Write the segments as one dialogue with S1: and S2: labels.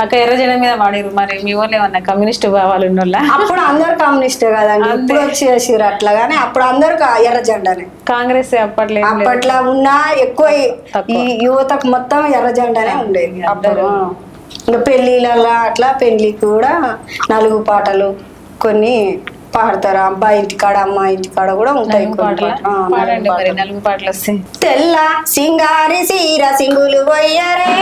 S1: అక్క ఎర్ర జెండా మీద వాడిరు మరి మీ వాళ్ళు ఏమన్నా కమ్యూనిస్ట్ భావాలు ఉన్నోళ్ళ?
S2: అప్పుడు అందరు కమ్యూనిస్టే కదండి. ఇప్పుడు వచ్చేసిరు అట్లా కానీ అప్పుడు అందరు ఎర్ర జెండానే.
S1: కాంగ్రెస్ అప్పట్లో.
S2: అప్పట్లో ఉన్న ఎక్కువ ఈ- యువతకు మొత్తం ఎర్ర జెండానే ఉండేది. అప్పుడు ఇంకా పెళ్ళిళ్ళ అట్లా పెళ్ళికి కూడా నలుగు పాటలు కొన్ని పాడతారు అబ్బాయి ఇంటికాడ అమ్మాయి ఇంటికాడ కూడా ఉంటాయి
S1: నలుగు పాటలా? పాడండి మరి. నలుగు వస్తాయి
S2: తెల్ల సింగారి సీర సింగులు పోయరే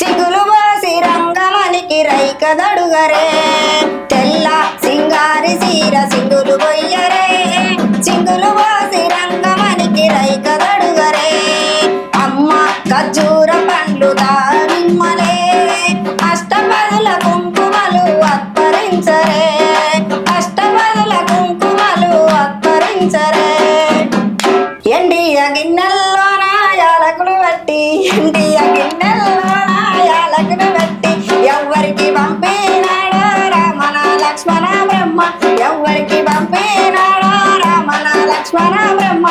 S2: సింగులు పోసి రంగమనికి రైక దడుగరే తెల్ల సింగారి సీర సింగులు పోయరే గిన్నెల్లో నాయాలకులు యాలకులు పెట్టి ఎండియ గిన్నెల్లోన యాలకులు పెట్టి ఎవ్వరికి పంపినాడో రామన లక్ష్మణ బ్రహ్మ. ఎవ్వరికి పంపినాడో రామన లక్ష్మణ బ్రహ్మ.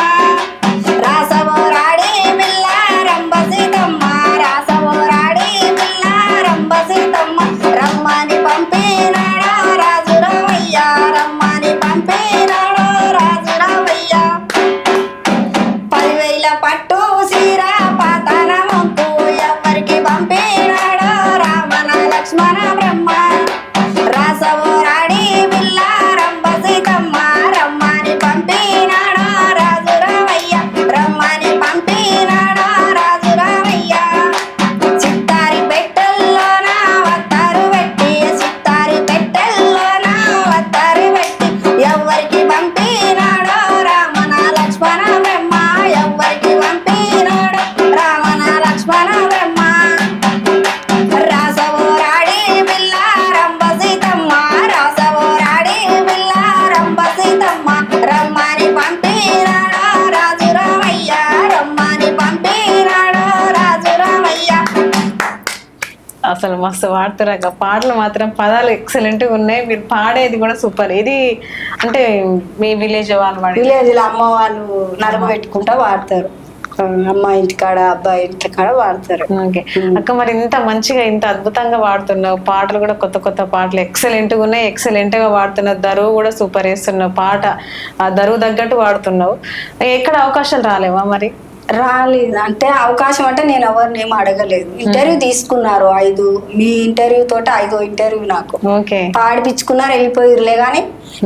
S1: అసలు మస్తు పాడుతారు అక్క పాటలు మాత్రం పదాలు ఎక్సలెంట్ ఉన్నాయి. మీరు పాడేది కూడా సూపర్ ఇది అంటే మీ విలేజ్ వాళ్ళు పాడే
S2: విలేజ్లో అమ్మ వాళ్ళు నడుమ పెట్టుకుంటా వాడతారు ఆ, అమ్మ ఇంటికాడ అబ్బాయి ఇంటికాడ వాడతారు
S1: ఓకే. అక్క మరి ఇంత మంచిగా ఇంత అద్భుతంగా పాడుతున్నావు. పాటలు కూడా కొత్త కొత్త పాటలు ఎక్సలెంట్గా ఉన్నాయి. ఎక్సలెంట్గా పాడుతున్నావు దరువు కూడా సూపర్ వేస్తున్నావు. పాట ఆ దరువు తగ్గట్టు పాడుతున్నావు. ఎక్కడ అవకాశాలు రాలేవా మరి?
S2: రాలేదు. అంటే అవకాశం అంటే నేను ఎవరిని ఏం అడగలేదు. ఇంటర్వ్యూ తీసుకున్నారు ఐదు. మీ ఇంటర్వ్యూ తోటి ఐదో ఇంటర్వ్యూ నాకు. పాడిపించుకున్నారు వెళ్ళిపోయిర్లే కానీ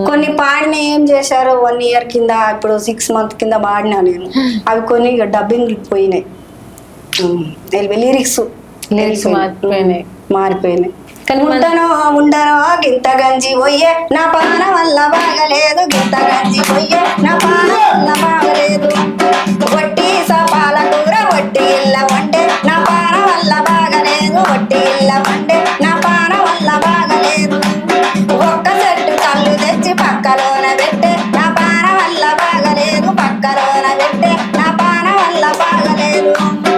S2: కొన్ని పాడిన ఏం చేశారు? వన్ ఇయర్ కింద ఇప్పుడు సిక్స్ మంత్ కింద పాడినా నేను. అవి కొన్ని డబ్బింగ్ పోయినాయి. లిరిక్స్
S1: లిరిక్స్ మారిపోయినాయి.
S2: మారిపోయినాయి. ఉండనో ఉండనో గింత గంజి పోయే. నా పాన వల్ల బాగలేదు గింత గంజి పోయే. నా పాన వల్ల బాగలేదు. బాగలేదు ఏకాన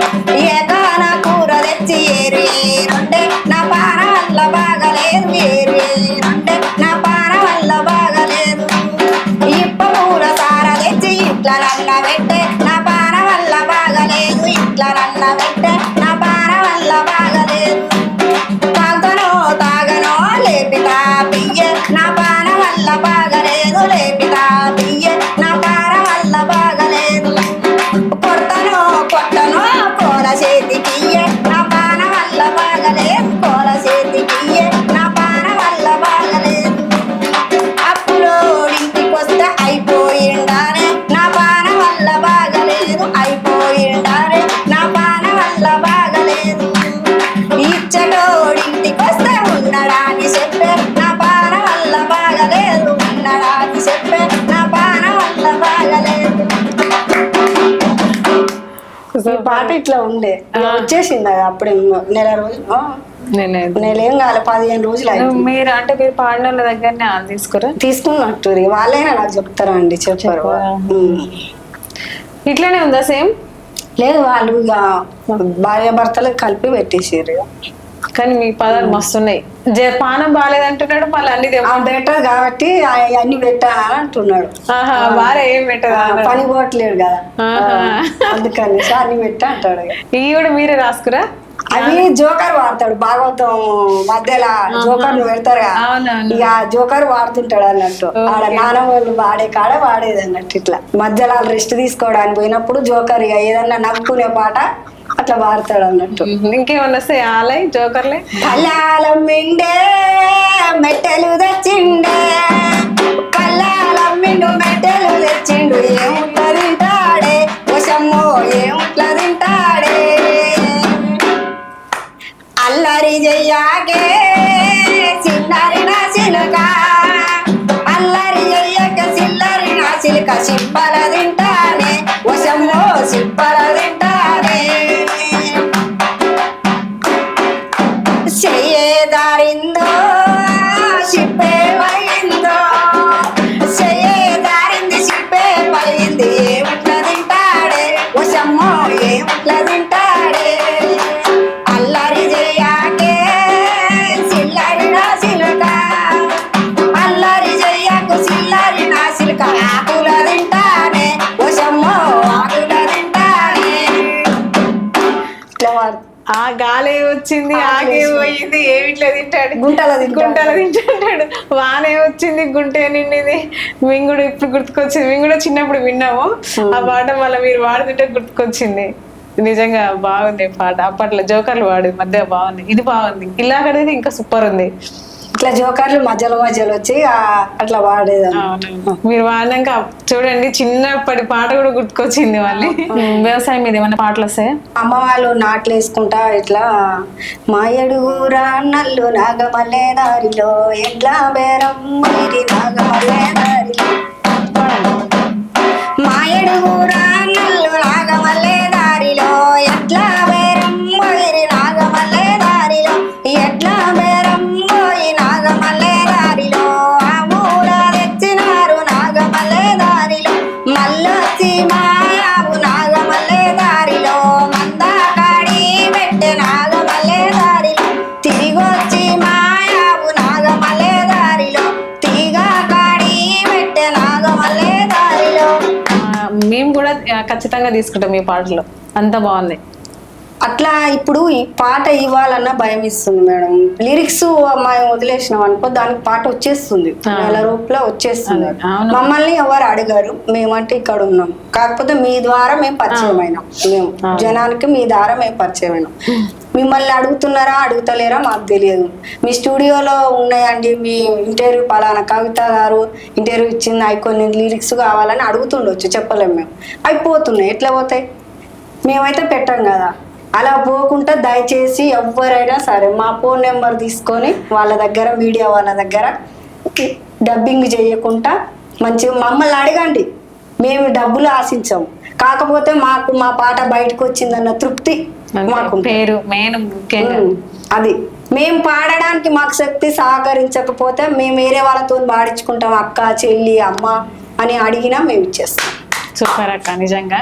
S2: పాట ఇట్లా ఉండే. వచ్చేసింది అది అప్పుడే నెల రోజులు.
S1: నేను
S2: కాలే పదిహేను రోజులు అయింది
S1: మీరు అంటే మీరు పాడిన వాళ్ళ దగ్గరనే తీసుకురా?
S2: తీసుకున్నట్టు వాళ్ళైనా నాకు చెప్తారా అండి చెప్పారు.
S1: ఇట్లానే ఉందా సేమ్?
S2: లేదు వాళ్ళు ఇక భార్య భర్తలు కలిపి పెట్టేసారు.
S1: కానీ మీ పదాలు మస్తున్నాయి. జ పానం బాగాలేదంటున్నాడు మళ్ళీ అన్ని
S2: బెటర్ కాబట్టి ఆ- అన్ని పెట్టానని అంటున్నాడు.
S1: భార్య ఏం పెట్టదా
S2: పని పోవట్లేడు కదా. అందుకని అన్ని పెట్టా అంటాడు.
S1: ఇవి కూడా మీరే రాసుకురా?
S2: అవి జోకర్ వాడతాడు భాగవతం మధ్యలో జోకర్ పెడతారు. ఇక జోకర్ వాడుతుంటాడు అన్నట్టు. ఆడ నానమ్మ వాళ్ళు వాడే కాడ వాడేది అన్నట్టు ఇట్లా. మధ్యలో రెస్ట్ తీసుకోవడానికి పోయినప్పుడు జోకర్ ఇక ఏదన్నా నవ్వుకునే పాట అట్లా వాడతాడు అన్నట్టు.
S1: ఇంకేమన్నా వస్తాయి ఆలయ్ జోకర్లే?
S2: కల్లాలం మిండే మెట్టెలు తెచ్చిండే. కల్లాలం మిండు మెట్టెలు తెచ్చిండు ఏముట్ల తింటాడే? వశమ్మో ఏముట్ల తింటాడే? అల్లరి చెయ్యాకే తింటాడు. గుంటల.
S1: గుంటల తింటాడు వానే వచ్చింది గుంటే నిండింది. మేము కూడా ఇప్పుడు గుర్తుకొచ్చింది. మేము కూడా చిన్నప్పుడు విన్నాము. ఆ పాట మళ్ళీ మీరు వాడుతుంటే గుర్తుకొచ్చింది. నిజంగా బాగుంది పాట. అప్పట్లో జోకర్లు వాడి మధ్య బాగుంది. ఇది బాగుంది. ఇలాగనేది ఇంకా సూపర్ ఉంది.
S2: ఇట్లా జోకర్లు మధ్యలో మధ్యలో వచ్చి అట్లా వాడేదాన్ని.
S1: మీరు వాడినాక చూడండి చిన్నప్పటి పాట కూడా గుర్తుకొచ్చింది మళ్ళీ. వ్యవసాయం మీద ఏమైనా పాటలు వస్తాయా?
S2: అమ్మ వాళ్ళు నాట్లు వేసుకుంటా ఇట్లా మాయడుగురా నల్లు నాగమల్లే దారిలో ఎట్లా బేరం నాగమల్లే దారిలో. మాయడుగురా నల్లు
S1: తీసుకుంటాం ఈ పాటలు. అంత బాగుంది
S2: అట్లా ఇప్పుడు ఈ పాట ఇవ్వాలన్న భయం ఇస్తుంది మేడం. లిరిక్స్ మనం వదిలేసినాం అనుకో దానికి పాట వచ్చేస్తుంది. నెల రూపులో వచ్చేస్తుంది. మమ్మల్ని ఎవరు అడగారు. మేమంటే ఇక్కడ ఉన్నాం. కాకపోతే మీ ద్వారా మేము పరిచయం అయినాం. మేము జనానికి మీ ద్వారా మేము పరిచయం అయినాం. మిమ్మల్ని అడుగుతున్నారా అడుగుతలేరా మాకు తెలియదు. మీ స్టూడియోలో ఉన్నాయండి మీ ఇంటర్వ్యూ పలానా కవిత గారు ఇంటర్వ్యూ ఇచ్చింది అవి కొన్ని లిరిక్స్ కావాలని అడుగుతుండొచ్చు. చెప్పలేము మేము. అవి పోతున్నాయి ఎట్లా పోతాయి? మేమైతే పెట్టాం కదా. అలా పోకుండా దయచేసి ఎవరైనా సరే మా ఫోన్ నెంబర్ తీసుకొని వాళ్ళ దగ్గర మీడియా వాళ్ళ దగ్గర డబ్బింగ్ చేయకుండా మంచిగా మమ్మల్ని అడగండి. మేము డబ్బులు ఆశించాము కాకపోతే మాకు మా పాట బయటకు వచ్చిందన్న తృప్తి మాకు
S1: పేరు మెయిన్
S2: అది. మేము పాడడానికి మాకు శక్తి సహకరించకపోతే మేము వేరే వాళ్ళతో పాడించుకుంటాం. అక్క చెల్లి అమ్మ అని అడిగినా మేము ఇచ్చేస్తాం.
S1: సూపర్ అక్క నిజంగా.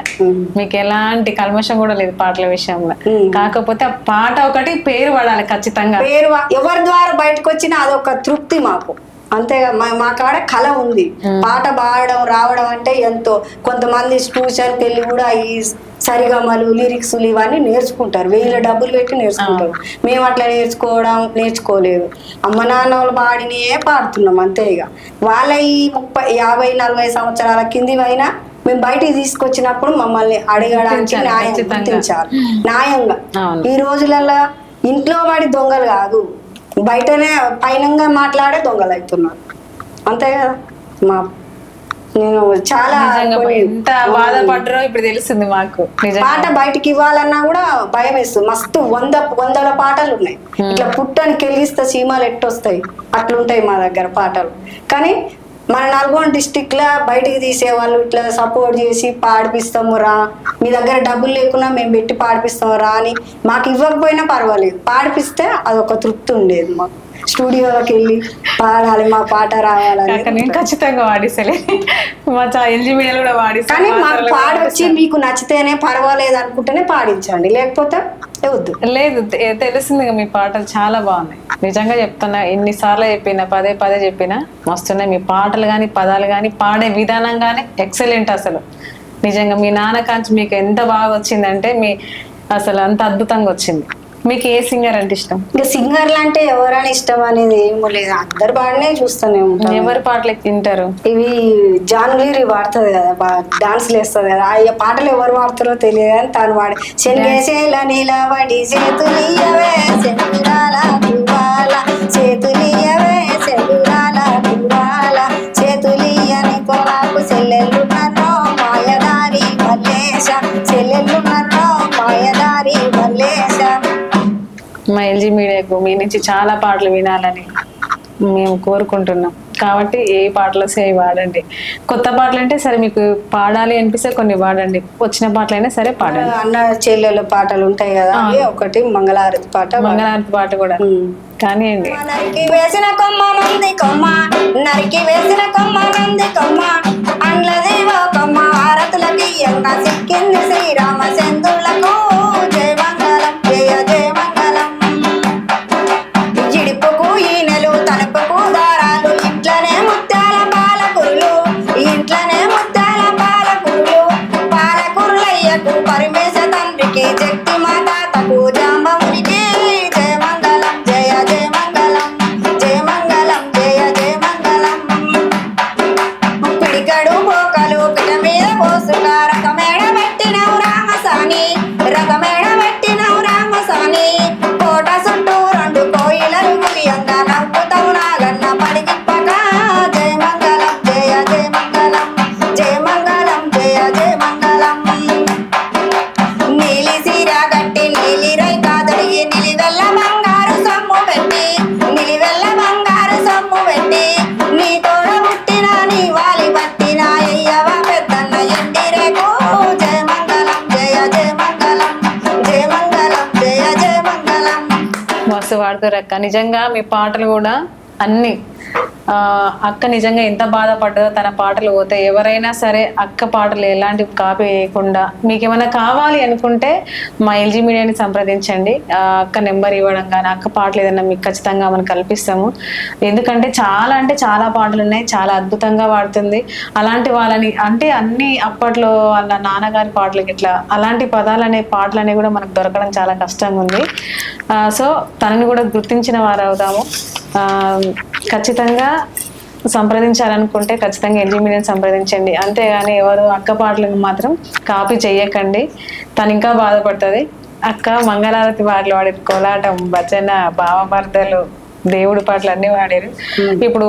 S1: మీకు ఎలాంటి కల్మషం కూడా లేదు పాటల విషయంలో. కాకపోతే ఆ పాట ఒకటి పేరు పడాలి ఖచ్చితంగా.
S2: పేరు ఎవరి ద్వారా బయటకు వచ్చినా అదొక తృప్తి మాకు. అంతేగా మా కాడ కళ ఉంది. పాట పాడడం రావడం అంటే ఎంతో కొంతమంది ట్యూషన్కి వెళ్ళి కూడా ఈ సరిగమలు లిరిక్స్ ఇవన్నీ నేర్చుకుంటారు. వేల డబ్బులు పెట్టి నేర్చుకుంటారు. మేము అట్లా నేర్చుకోవడం నేర్చుకోలేదు. అమ్మ నాన్న వాళ్ళు పాడినయే పాడుతున్నాం అంతే ఇక వాళ్ళ ఈ ముప్పై యాభై నలభై సంవత్సరాల కింది అయినా మేము బయటికి తీసుకొచ్చినప్పుడు మమ్మల్ని అడగడానికి న్యాయం. గుర్తించాలి. న్యాయంగా. ఈ రోజులలో ఇంట్లో వాడి దొంగలు కాదు బయటనే పైనంగా మాట్లాడే దొంగలు అవుతున్నారు. అంతే కదా? మా నేను చాలా
S1: ఎంత బాధపడ్డారో ఇప్పుడు తెలుస్తుంది మాకు.
S2: పాట బయటికి ఇవ్వాలన్నా కూడా భయం వేస్తుంది. మస్తు వంద వందల పాటలు ఉన్నాయి. ఇట్లా పుట్టని కెలిగిస్తే సీమాలు ఎట్టొస్తాయి? అట్లుంటాయి మా దగ్గర పాటలు. కానీ మన నల్గొండ డిస్టిక్లో బయటకు తీసేవాళ్ళు తీసే వాళ్ళు ఇట్లా సపోర్ట్ చేసి పాడిపిస్తాము రా. మీ దగ్గర డబ్బులు లేకున్నా మేము పెట్టి పాడిపిస్తాము రా అని మాకు ఇవ్వకపోయినా పర్వాలేదు. పాడిపిస్తే అదొక తృప్తి ఉండేది మాకు. స్టూడియోలోకి వెళ్ళి పాడాలి మా పాట రావాలని
S1: నేను ఖచ్చితంగా వాడిస్తలే. మా చా ఎల్జీ మీడియాలో కూడా వాడిస్తా
S2: కానీ మాకు
S1: కూడా
S2: పాడొచ్చి మీకు నచ్చితేనే పర్వాలేదు అనుకుంటేనే పాడించండి. లేకపోతే వద్దు.
S1: లేదు తెలిసింది మీ పాటలు చాలా బాగున్నాయి. నిజంగా చెప్తున్నా ఎన్నిసార్లు చెప్పినా పదే పదే చెప్పినా మస్తున్నాయి మీ పాటలు కానీ పదాలు కానీ పాడే విధానం కానీ ఎక్సలెంట్ అసలు. నిజంగా మీ నాన్న కాంచి మీకు ఎంత బాగా వచ్చిందంటే మీ అసలు అంత అద్భుతంగా వచ్చింది. మీకు ఏ సింగర్ అంటే ఇష్టం?
S2: ఇంకా సింగర్లు అంటే ఎవరైనా ఇష్టం అనేది ఏమో లేదు. అందరు బాగానే చూస్తూనే ఉంటాం.
S1: ఎవరి పాటలు వింటారు?
S2: ఇవి జాన్లీరి వాడుతుంది కదా డాన్స్లు వేస్తుంది కదా. ఆ పాటలు ఎవరు వాడతారో తెలియదు కానీ తాను వాడి శనిగేసేల నిలబడి చేతులియవే
S1: ఎల్జీ మీడియాకు మీ నుంచి చాలా పాటలు వినాలని మేము కోరుకుంటున్నాం. కాబట్టి ఏ పాటలు వస్తే అవి వాడండి. కొత్త పాటలు అంటే సరే మీకు పాడాలి అనిపిస్తే కొన్ని పాడండి వచ్చిన పాటలైనా సరే పాడండి.
S2: అన్న చెల్లెల పాటలు ఉంటాయి కదా ఒకటి మంగళారతి పాట
S1: మంగళారతి పాట కూడా. కానివ్వండి.
S2: నరికి వేసిన కొమ్మ నంది కొమ్మ నరికి వేసిన కొమ్మ నంది కొమ్మ కొమ్మ హారతులకి ఎండ సిక్కింది శ్రీరామ
S1: మస్తు నిజంగా మీ పాటలు కూడా అన్ని అక్క నిజంగా ఎంత బాధపడ్డదో తన పాటలు పోతే ఎవరైనా సరే అక్క పాటలు ఎలాంటి కాపీ వేయకుండా మీకు ఏమైనా కావాలి అనుకుంటే మా ఎల్జీ మీడియాని సంప్రదించండి. అక్క నెంబర్ ఇవ్వడం కానీ అక్క పాటలు ఏదైనా మీకు ఖచ్చితంగా మనం కల్పిస్తాము. ఎందుకంటే చాలా అంటే చాలా పాటలు ఉన్నాయి చాలా అద్భుతంగా పాడుతుంది. అలాంటి వాళ్ళని అంటే అన్ని అప్పట్లో వాళ్ళ నాన్నగారి పాటలకి ఇట్లా అలాంటి పదాలు అనే పాటలు అనేవి కూడా మనకు దొరకడం చాలా కష్టంగా ఉంది సో తనని కూడా గుర్తించిన వారు అవుతాము ఖచ్చితంగా సంప్రదించాలనుకుంటే ఖచ్చితంగా మీడియాని సంప్రదించండి. అంతేగాని ఎవరు అక్క పాటలకు మాత్రం కాపీ చెయ్యకండి. తను ఇంకా బాధపడుతుంది. అక్క మంగళారతి పాటలు పాడారు. కోలాటం భజన భావమర్దలు దేవుడి పాటలు అన్నీ పాడారు. ఇప్పుడు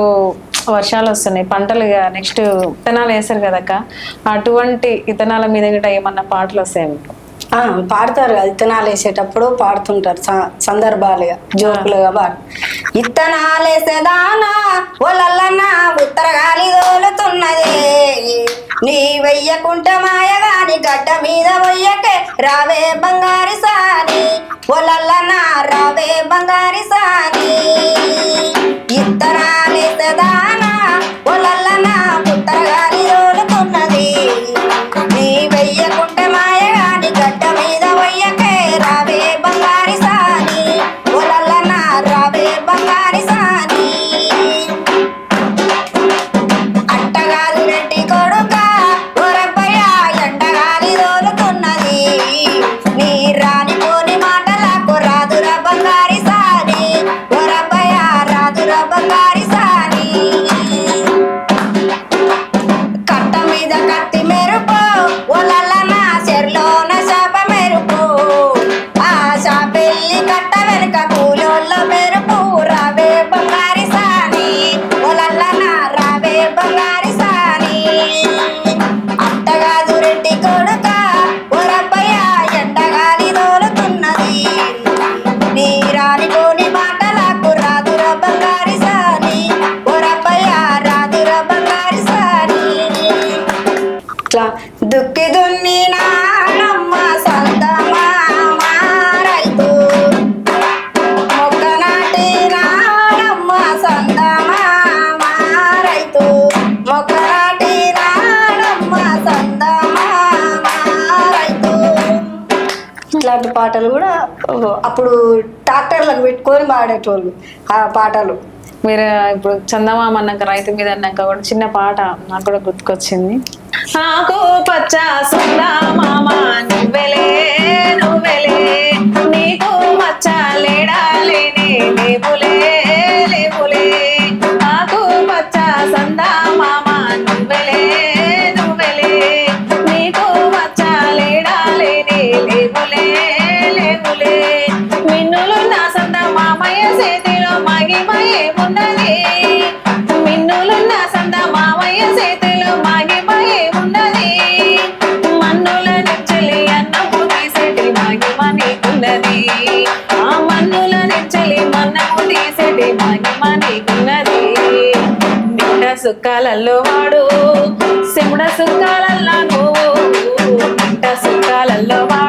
S1: వర్షాలు వస్తున్నాయి. పంటలు నెక్స్ట్ విత్తనాలు వేస్తారు కదక్క అటువంటి విత్తనాల మీద ఏమన్నా పాటలు వస్తాయి
S2: పాడతారు కదా. ఇత్తనాలు వేసేటప్పుడు పాడుతుంటారు. సందర్భాలుగా జోకులుగా పాడు ఇత్తనాలేసేదానా ఒలల్లన్న ఉత్తర గాలి నీ వెయ్యకుంట మాయగాని గడ్డ మీద వెయ్యకే రావే బంగారి సాని. ఒలల్లన్న రావే బంగారి సాని. ఇత్తనాలేసేదానా? ఒలల్ల పాటలు కూడా అప్పుడు ట్రాక్టర్లకు పెట్టుకొని పాడేటోళ్ళు ఆ పాటలు.
S1: మీరు ఇప్పుడు చందమామ అన్నాక రైతు మీద అన్నాక కూడా చిన్న పాట నాకు కూడా గుర్తుకొచ్చింది. ఆకు పచ్చ మామ నువ్వెలే నీకు మచ్చ లేడా లేని నీకున్నది. నిట్ట సుక్కాలల్లో వాడు సిముడ సుక్కాలల్లా నువ్వు నిట్ట సుక్కాలల్లో వాడు.